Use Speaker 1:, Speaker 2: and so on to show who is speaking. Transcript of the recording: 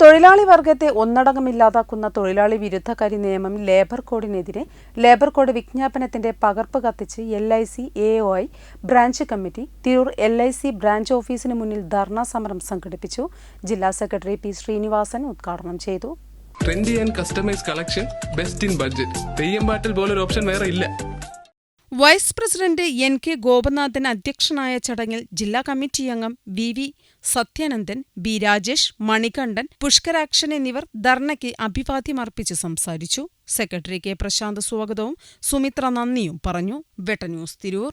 Speaker 1: തൊഴിലാളി വർഗത്തെ ഒന്നടങ്കമില്ലാതാക്കുന്ന തൊഴിലാളി വിരുദ്ധകാരി നിയമം ലേബർ കോഡിനെതിരെ ലേബർ കോഡ് വിജ്ഞാപനത്തിന്റെ പകർപ്പ് കത്തിച്ച് L I C A O I branch committee Tirur L I C branch ഓഫീസിന് മുന്നിൽ ധർണാ സമരം സംഘടിപ്പിച്ചു. ജില്ലാ സെക്രട്ടറി പി ശ്രീനിവാസൻ ഉദ്ഘാടനം ചെയ്തു.
Speaker 2: Trendy and customise collection best in budget. Theyyam പാട്ടിൽ പോലൊരു ഓപ്ഷൻ വേറെ ഇല്ല.
Speaker 1: Vice president N K Gopanathan അധ്യക്ഷനായ ചടങ്ങിൽ ജില്ലാ കമ്മിറ്റി അംഗം V V Sathyanandan B Rajesh Manikandan Pushkarakshan എന്നിവർ ധർണയ്ക്ക് അഭിവാദ്യമർപ്പിച്ച് സംസാരിച്ചു. സെക്രട്ടറി കെ പ്രശാന്ത് സ്വാഗതവും. സുമിത്ര നന്ദിയും പറഞ്ഞു. വെട്ടന്യൂസ് തിരൂർ.